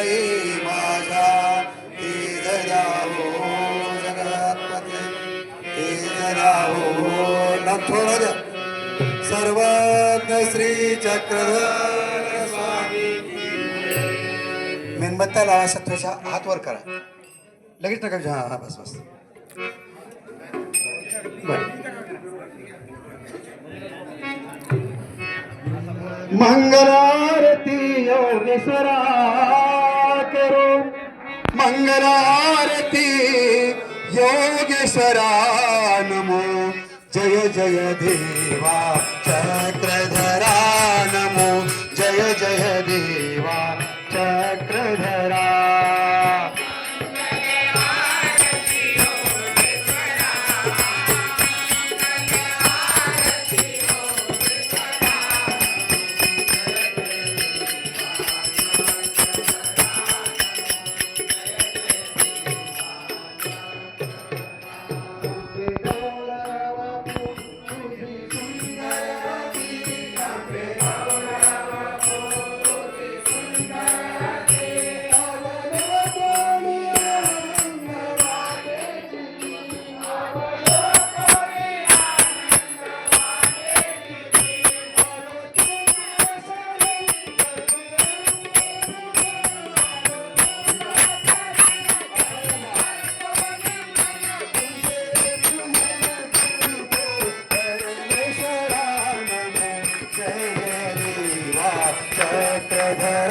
हृदये माझ्या हे दया हो जगतपते हे दया हो नाथोड। सर्वज्ञ श्री चक्र स्वामी मेणबत्ता लावा सत्वशा हात करा। लगेच नका हां हां बस बस. मंगलारती निसरा। मंगलारती योगेश्वरा नमो जय जय देवा चक्रधरा नमो। जय जय देवा। चक्रधर